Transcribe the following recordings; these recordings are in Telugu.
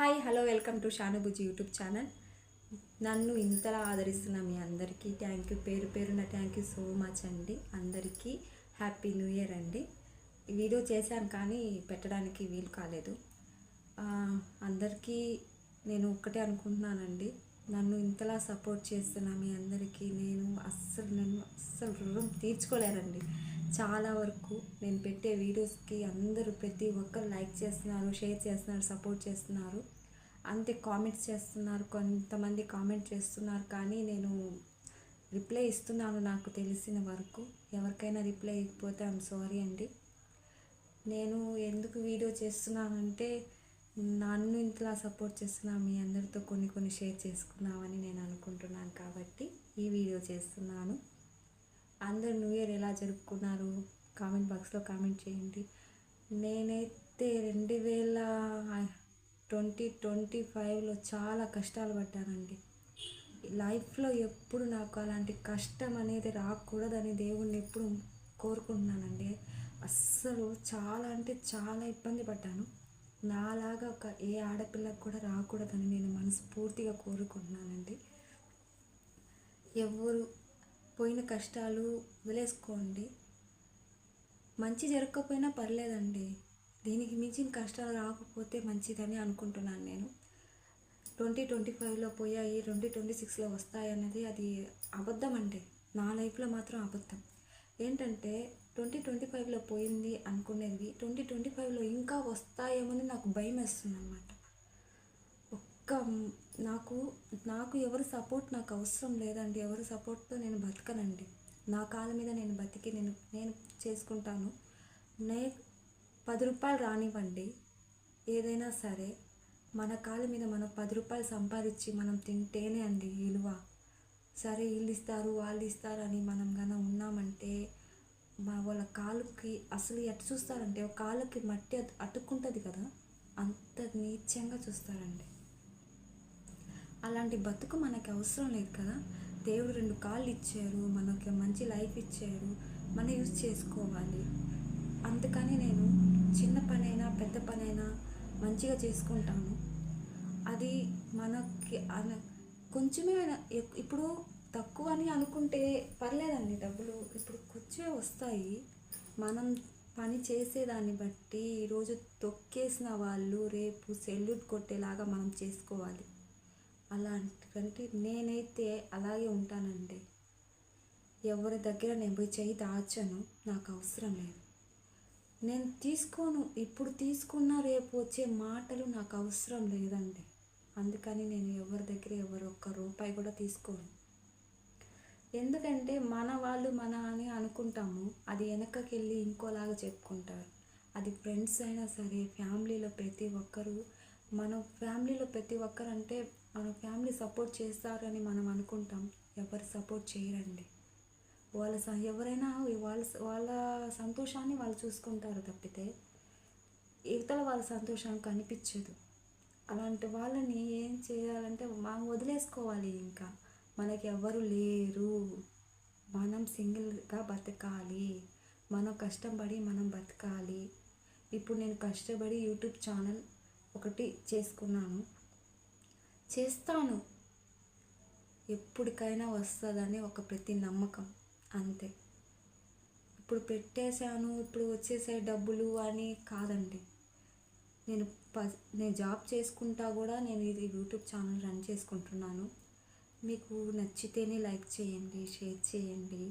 హాయ్ హలో వెల్కమ్ టు షానుబుజి యూట్యూబ్ ఛానల్. నన్ను ఇంతలా ఆదరిస్తున్న మీ అందరికీ థ్యాంక్ యూ పేరు పేరున థ్యాంక్ యూ సో మచ్ అండి. అందరికీ హ్యాపీ న్యూ ఇయర్ అండి. వీడియో చేశాను కానీ పెట్టడానికి వీలు కాలేదు. అందరికీ నేను ఒక్కటే అనుకుంటున్నానండి. నన్ను ఇంతలా సపోర్ట్ చేస్తున్న మీ అందరికీ నేను అస్సలు నేను అస్సలు రుణం తీర్చుకోలేరండి చాలా వరకు నేను పెట్టే వీడియోస్కి అందరూ ప్రతి ఒక్కరు లైక్ చేస్తున్నారు షేర్ చేస్తున్నారు సపోర్ట్ చేస్తున్నారు. అంతే కామెంట్స్ చేస్తున్నారు కొంతమంది కామెంట్ చేస్తున్నారు కానీ నేను రిప్లై ఇస్తున్నాను నాకు తెలిసిన వరకు. ఎవరికైనా రిప్లై ఇవ్వకపోతే ఐఎమ్ సారీ అండి. నేను ఎందుకు వీడియో చేస్తున్నానంటే నన్ను ఇంతలా సపోర్ట్ చేస్తున్నా మీ అందరితో కొన్ని కొన్ని షేర్ చేసుకున్నామని నేను అనుకుంటున్నాను కాబట్టి ఈ వీడియో చేస్తున్నాను. అందరు న్యూ ఇయర్ ఎలా జరుపుకున్నారు? కామెంట్ బాక్స్లో కామెంట్ చేయండి. నేనైతే రెండు వేల ట్వంటీ ట్వంటీ ఫైవ్లో చాలా కష్టాలు పడ్డానండి. లైఫ్లో ఎప్పుడు నాకు అలాంటి కష్టం అనేది రాకూడదని దేవుణ్ణి ఎప్పుడు కోరుకుంటున్నానండి. అస్సలు చాలా అంటే చాలా ఇబ్బంది పడ్డాను. నాలాగా ఒక ఏ ఆడపిల్లకు కూడా రాకూడదని నేను మనస్ఫూర్తిగా కోరుకుంటున్నానండి. ఎవరు పోయిన కష్టాలు వదిలేసుకోండి. మంచి జరగకపోయినా పర్లేదండి. దీనికి మించిన కష్టాలు రాకపోతే మంచిదని అనుకుంటున్నాను నేను. ట్వంటీ ట్వంటీ ఫైవ్లో పోయాయి ట్వంటీ ట్వంటీ సిక్స్లో వస్తాయన్నది అది అబద్ధం అండి. నా లైఫ్లో మాత్రం అబద్ధం. ఏంటంటే ట్వంటీ ట్వంటీ ఫైవ్లో పోయింది అనుకునేది ట్వంటీ ట్వంటీ ఫైవ్లో ఇంకా వస్తాయేమని నాకు భయం వేస్తుంది అనమాట ఒక్క నాకు నాకు ఎవరు సపోర్ట్ నాకు అవసరం లేదండి. ఎవరు సపోర్ట్తో నేను బతకనండి. నా కాళ్ళ మీద నేను బతికి నేను నేను చేసుకుంటాను. నే పది రూపాయలు రానివ్వండి. ఏదైనా సరే మన కాళ్ళ మీద మనం పది రూపాయలు సంపాదించి మనం తింటేనే అండి విలువ. సరే వీళ్ళు ఇస్తారు వాళ్ళు ఇస్తారు అని మనం కన్నా ఉన్నామంటే మా వాళ్ళ కాలుకి అసలు ఎట్టు చూస్తారంటే కాళ్ళకి మట్టి అటుక్కుంటుంది అతుక్కుంటుంది కదా. అంత నీచంగా చూస్తారండి. అలాంటి బతుకు మనకి అవసరం లేదు కదా. దేవుడు రెండు కాళ్ళు ఇచ్చారు మనకి మంచి లైఫ్ ఇచ్చారు మనం యూజ్ చేసుకోవాలి. అందుకని నేను చిన్న పనైనా పెద్ద పనైనా మంచిగా చేసుకుంటాను. అది మనకి అన- కొంచెమే ఇప్పుడు తక్కువ అని అనుకుంటే పర్లేదండి డబ్బులు. ఇప్పుడు కొంచెమే వస్తాయి. మనం పని చేసేదాన్ని బట్టి ఈరోజు తొక్కేసిన వాళ్ళు రేపు సెల్యూట్ కొట్టేలాగా మనం చేసుకోవాలి. అలాంటి నేనైతే అలాగే ఉంటానండి. ఎవరి దగ్గర నేను పోయి చేయి దాచను నాకు అవసరం లేదు. నేను తీసుకోను ఇప్పుడు తీసుకున్న రేపు వచ్చే మాటలు నాకు అవసరం లేదండి. అందుకని నేను ఎవరి దగ్గర ఎవరు ఒక్క రూపాయి కూడా తీసుకోను. ఎందుకంటే మన వాళ్ళు మన అని అనుకుంటాము అది వెనకకి వెళ్ళి ఇంకోలాగా చెప్పుకుంటారు. అది ఫ్రెండ్స్ అయినా సరే ఫ్యామిలీలో ప్రతి ఒక్కరూ మన ఫ్యామిలీలో ప్రతి ఒక్కరు అంటే మన ఫ్యామిలీ సపోర్ట్ చేస్తారని మనం అనుకుంటాం. ఎవరు సపోర్ట్ చేయరండి. వాళ్ళ స- ఎవరైనా వాళ్ళ వాళ్ళ సంతోషాన్ని వాళ్ళు చూసుకుంటారు తప్పితే ఇవతల వాళ్ళ సంతోషం కనిపించదు. అలాంటి వాళ్ళని ఏం చేయాలంటే మనం వదిలేసుకోవాలి ఇంకా. మనకి ఎవరు లేరు. మనం సింగిల్గా బతకాలి. మనం కష్టపడి మనం బతకాలి. ఇప్పుడు నేను కష్టపడి యూట్యూబ్ ఛానల్ ఒకటి చేసుకున్నాను. చేస్తాను. ఎప్పటికైనా వస్తుందని ఒక ప్రతి నమ్మకం. అంతే. ఇప్పుడు పెట్టేశాను ఇప్పుడు వచ్చేసే డబ్బులు అని కాదండి. నేను ప నేను జాబ్ చేసుకుంటా కూడా నేను ఇది యూట్యూబ్ ఛానల్ రన్ చేసుకుంటున్నాను. మీకు నచ్చితేనే లైక్ చేయండి షేర్ చేయండి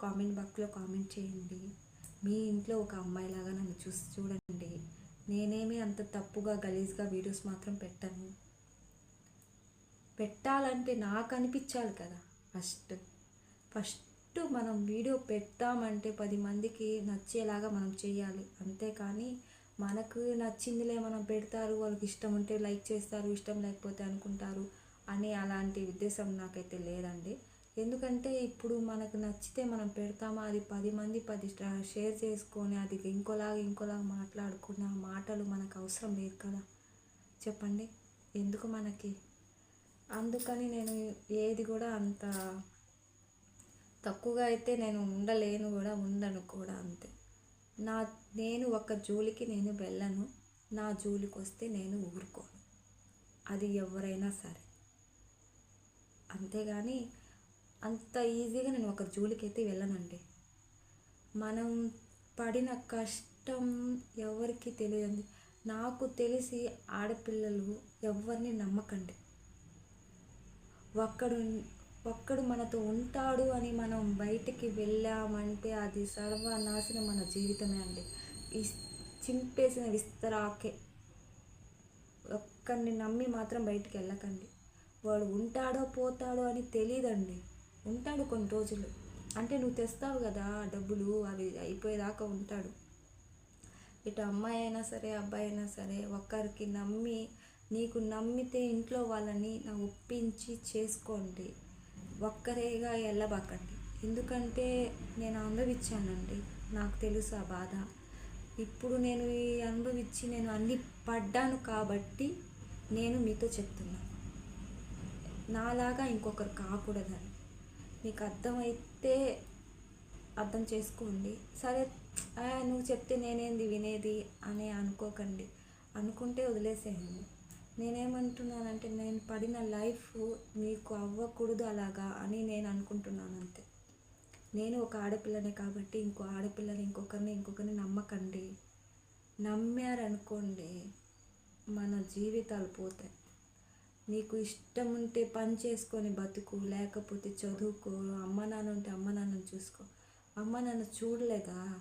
కామెంట్ బాక్స్లో కామెంట్ చేయండి. మీ ఇంట్లో ఒక అమ్మాయిలాగా నన్ను చూసి చూడండి. నేనేమి అంత తప్పుగా గలీజ్గా వీడియోస్ మాత్రం పెట్టను. పెట్టాలంటే నాకు అనిపించాలి కదా ఫస్ట్. ఫస్ట్ మనం వీడియో పెట్టామంటే పది మందికి నచ్చేలాగా మనం చేయాలి. అంతేకాని మనకు నచ్చిందిలే మనం పెడతారు వాళ్ళకి ఇష్టం ఉంటే లైక్ చేస్తారు ఇష్టం లేకపోతే అనుకుంటారు అనే అలాంటి ఉద్దేశం నాకైతే లేదండి. ఎందుకంటే ఇప్పుడు మనకు నచ్చితే మనం పెడతామా? అది పది మంది పది షేర్ చేసుకొని అది ఇంకోలాగా ఇంకోలాగా మాట్లాడుకున్న మాటలు మనకు అవసరం లేదు కదా? చెప్పండి. ఎందుకు మనకి? అందుకని నేను ఏది కూడా అంత తక్కువగా అయితే నేను ఉండలేను కూడా ఉండను కూడా అంతే. నా నేను ఒక జోలికి నేను వెళ్ళను. నా జోలికి వస్తే నేను ఊరుకోను. అది ఎవరైనా సరే. అంతేగాని అంత ఈజీగా నేను ఒక జోలికి అయితే వెళ్ళనండి. మనం పడిన కష్టం ఎవరికి తెలియదు నాకు తెలిసి ఆడపిల్లలు ఎవరిని నమ్మకండి. ఒక్కడు ఒక్కడు మనతో ఉంటాడు అని మనం బయటికి వెళ్ళామంటే అది సర్వనాశనం మన జీవితమే అండి. ఈ చింపేసిన విస్తరాకే. ఒక్కరిని నమ్మి మాత్రం బయటికి వెళ్ళకండి. వాడు ఉంటాడో పోతాడో అని తెలియదండి ఉంటాడు కొన్ని రోజులు. అంటే నువ్వు తెస్తావు కదా డబ్బులు అవి అయిపోయేదాకా ఉంటాడు. ఇటు అమ్మాయి అయినా సరే అబ్బాయి అయినా సరే ఒక్కరికి నమ్మి నీకు నమ్మితే ఇంట్లో వాళ్ళని నా ఒప్పించి చేసుకోండి. ఒక్కరేగా వెళ్ళబాకండి ఎందుకంటే నేను అనుభవించానండి. నాకు తెలుసు ఆ బాధ. ఇప్పుడు నేను ఈ అనుభవించి నేను అన్ని పడ్డాను కాబట్టి నేను మీతో చెప్తున్నాను నాలాగా ఇంకొకరు కాకూడదని. నీకు అర్థమైతే అర్థం చేసుకోండి. సరే నువ్వు చెప్తే నేనేంది వినేది అని అనుకోకండి. అనుకుంటే వదిలేసేయండి. నేనేమంటున్నానంటే నేను పడిన లైఫ్ మీకు అవ్వకూడదు అలాగా అని నేను అనుకుంటున్నాను అంతే. నేను ఒక ఆడపిల్లనే కాబట్టి ఇంకో ఆడపిల్లని ఇంకొకరిని ఇంకొకరిని నమ్మకండి. నమ్మారనుకోండి మన జీవితాలు పోతాయి. నీకు ఇష్టం ఉంటే పని చేసుకొని బతుకు లేకపోతే చదువుకో అమ్మ నాన్న ఉంటే అమ్మ నాన్నని చూసుకో. అమ్మ నాన్న చూడలేదా?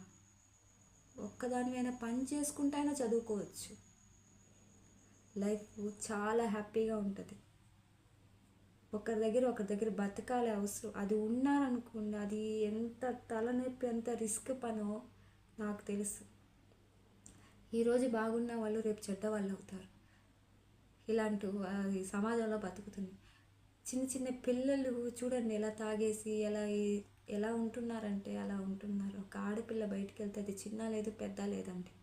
ఒక్కదానివైనా పని చేసుకుంటైనా చదువుకోవచ్చు. లైఫ్ చాలా హ్యాపీగా ఉంటుంది. ఒకరి దగ్గర ఒకరి దగ్గర బతకాలి అవసరం. అది ఉన్నారనుకోండి అది ఎంత తలనొప్పి ఎంత రిస్క్ పనో నాకు తెలుసు. ఈరోజు బాగున్న వాళ్ళు రేపు చెడ్డ వాళ్ళు అవుతారు. ఇలాంటి ఈ సమాజంలో బతుకుతుంది. చిన్న చిన్న పిల్లలు చూడండి ఎలా తాగేసి ఎలా ఎలా ఉంటున్నారంటే అలా ఉంటున్నారు. ఒక ఆడపిల్ల బయటికి వెళ్తే అది చిన్న లేదు పెద్ద లేదండి.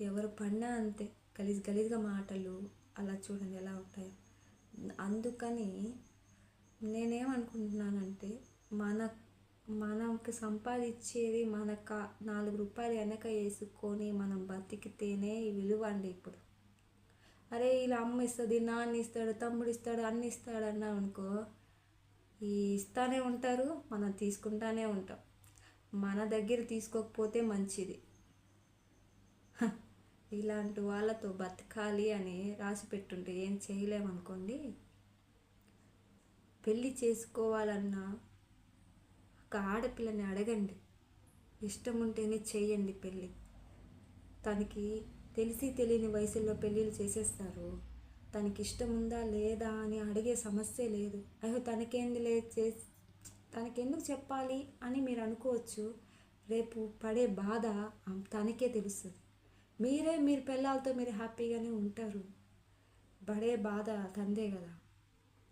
ఎవరు పడినా అంతే. గలీజ్ గలీజ్గా మాటలు అలా చూడండి ఎలా ఉంటాయో. అందుకని నేనేమనుకుంటున్నానంటే మన మనకి సంపాదించేది మన కా నాలుగు రూపాయలు వెనక వేసుకొని మనం బతికితేనే విలువ అండి ఇప్పుడు. అరే ఇలా అమ్మ ఇస్తుంది నాన్న ఇస్తాడు తమ్ముడు ఇస్తాడు అన్ని ఇస్తాడు అన్నాం అనుకో ఈ ఇస్తానే ఉంటారు మనం తీసుకుంటానే ఉంటాం. మన దగ్గర తీసుకోకపోతే మంచిది. ఇలాంటి వాళ్ళతో బతకాలి అని రాసి పెట్టుంటే ఏం చేయలేమనుకోండి. పెళ్ళి చేసుకోవాలన్నా ఒక ఆడపిల్లని అడగండి. ఇష్టం ఉంటేనే చేయండి పెళ్ళి తనకి తెలిసి తెలియని వయసులో పెళ్ళిళ్ళు చేసేస్తారు. తనకి ఇష్టం ఉందా లేదా అని అడిగే సమస్య లేదు. అయ్యో తనకేంది లేదు చే తనకెందుకు చెప్పాలి అని మీరు అనుకోవచ్చు. రేపు పడే బాధ తనకే తెలుస్తుంది. మీరే మీరు పిల్లలతో మీరు హ్యాపీగానే ఉంటారు. పడే బాధ తందే కదా.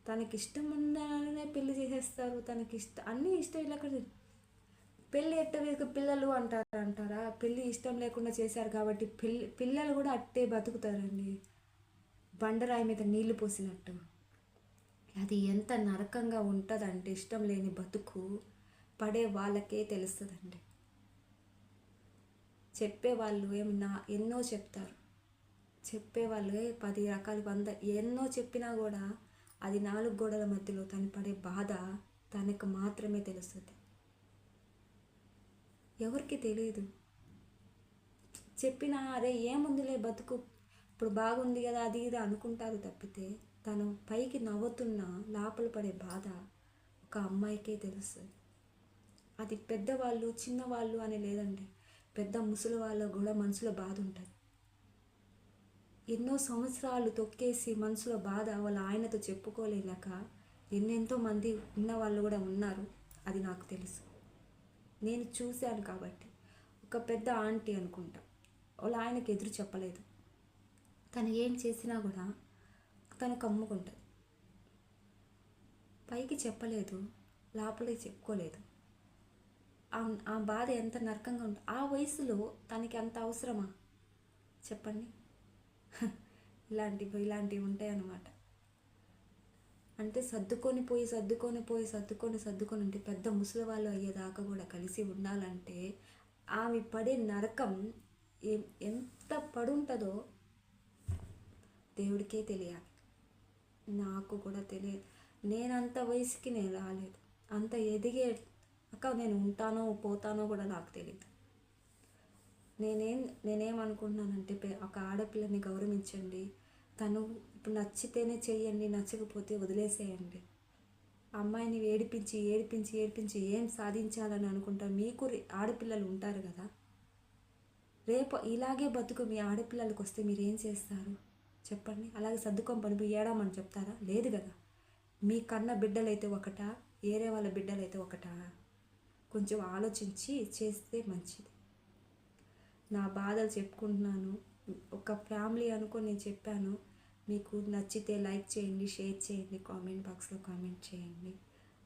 తనకి ఇష్టం ఉందనే పెళ్ళి చేసేస్తారు. తనకి అన్నీ ఇష్టం ఇలా పెళ్ళి ఎట్ట వేసుకు పిల్లలు అంటారు అంటారా? పెళ్ళి ఇష్టం లేకుండా చేశారు కాబట్టి పిల్ల పిల్లలు కూడా అట్టే బతుకుతారండి. బండరాయి మీద నీళ్ళు పోసినట్టు. అది ఎంత నరకంగా ఉంటుందంటే ఇష్టం లేని బతుకు పడే వాళ్ళకే తెలుస్తుందండి. చెప్పేవాళ్ళు ఏమన్నా ఎన్నో చెప్తారు. చెప్పేవాళ్ళే పది రకాలు వంద ఎన్నో చెప్పినా కూడా అది నాలుగు గోడల మధ్యలో తను పడే బాధ తనకు మాత్రమే తెలుస్తుంది. ఎవరికి తెలియదు చెప్పినా అరే ఏముందిలే బతుకు? ఇప్పుడు బాగుంది కదా అది ఇది అనుకుంటారు తప్పితే తను పైకి నవ్వుతున్నా లోపల పడే బాధ ఒక అమ్మాయికే తెలుస్తుంది. అది పెద్దవాళ్ళు చిన్నవాళ్ళు అని లేదండి. పెద్ద ముసలి వాళ్ళ కూడా మనసులో బాధ ఉంటుంది. ఎన్నో సంవత్సరాలు తొక్కేసి మనసులో బాధ వాళ్ళ ఆయనతో చెప్పుకోలేక ఎన్నెంతో మంది ఉన్న వాళ్ళు కూడా ఉన్నారు. అది నాకు తెలుసు. నేను చూశాను కాబట్టి. ఒక పెద్ద ఆంటీ అనుకుంటా. వాళ్ళ ఆయనకి ఎదురు చెప్పలేదు. తను ఏం చేసినా కూడా తను కమ్ముకుంటుంది. పైకి చెప్పలేదు లోపలికి చెప్పుకోలేదు. ఆ- బాధ ఎంత నరకంగా ఉంటుంది ఆ వయసులో తనకి అంత అవసరమా? చెప్పండి. ఇలాంటివి ఇలాంటివి ఉంటాయి అన్నమాట అంటే సర్దుకొని పోయి సర్దుకొని పోయి సర్దుకొని సర్దుకొని ఉంటే పెద్ద ముసలి వాళ్ళు అయ్యేదాకా కూడా కలిసి ఉండాలంటే ఆమె పడే నరకం ఎంత పడుంటుందో దేవుడికే తెలియాలి. నాకు కూడా తెలియదు. నేను అంత వయసుకి నేను రాలేదు. అంత ఎదిగే అక్క నేను ఉంటానో పోతానో కూడా నాకు తెలియదు. నేనేం నేనేమనుకుంటున్నానంటే ఒక ఆడపిల్లని గౌరవించండి. తను ఇప్పుడు నచ్చితేనే చెయ్యండి నచ్చకపోతే వదిలేసేయండి. అమ్మాయిని ఏడిపించి ఏడిపించి ఏడిపించి ఏం సాధించాలని అనుకుంటా? మీకు ఆడపిల్లలు ఉంటారు కదా? రేపు ఇలాగే బతుకు మీ ఆడపిల్లలకు వస్తే మీరు ఏం చేస్తారు? చెప్పండి. అలాగే సర్దుకొని పడిపోయి ఏడామని చెప్తారా? లేదు కదా. మీ కన్న బిడ్డలైతే ఒకటా? ఏరే వాళ్ళ బిడ్డలైతే ఒకటా? కొంచెం ఆలోచించి చేస్తే మంచిది. నా బాధలు చెప్పుకుంటున్నాను. ఒక ఫ్యామిలీ అనుకొని నేను చెప్పాను. మీకు నచ్చితే లైక్ చేయండి షేర్ చేయండి కామెంట్ బాక్స్లో కామెంట్ చేయండి.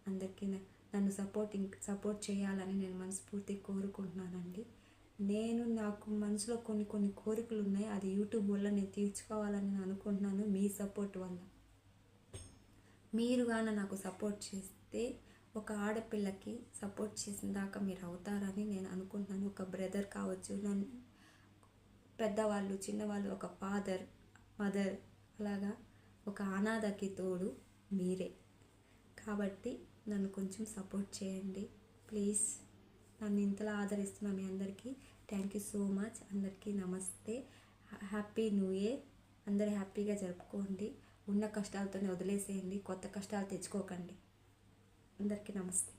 అందరికీ నన్ను సపోర్టింగ్ సపోర్ట్ చేయాలని నేను మనస్ఫూర్తిగా కోరుకుంటున్నానండి. నేను నాకు మనసులో కొన్ని కొన్ని కోరికలు ఉన్నాయి. అది యూట్యూబ్ వల్ల నేను తీర్చుకోవాలని నేను అనుకుంటున్నాను మీ సపోర్ట్ వల్ల. మీరు కానీ నాకు సపోర్ట్ చేస్తే ఒక ఆడపిల్లకి సపోర్ట్ చేసిన దాకా మీరు అవుతారని నేను అనుకుంటున్నాను. ఒక బ్రదర్ కావచ్చు నన్ను పెద్దవాళ్ళు చిన్నవాళ్ళు ఒక ఫాదర్ మదర్ అలాగా ఒక అనాథకి తోడు మీరే. కాబట్టి నన్ను కొంచెం సపోర్ట్ చేయండి. ప్లీజ్ నన్ను ఇంతలా ఆదరిస్తున్న మీ అందరికీ థ్యాంక్ యూ సో మచ్. అందరికీ నమస్తే. Happy new year. అందరూ హ్యాపీగా జరుపుకోండి. ఉన్న కష్టాలతోనే వదిలేసేయండి. కొత్త కష్టాలు తెచ్చుకోకండి. అందరికీ నమస్తే.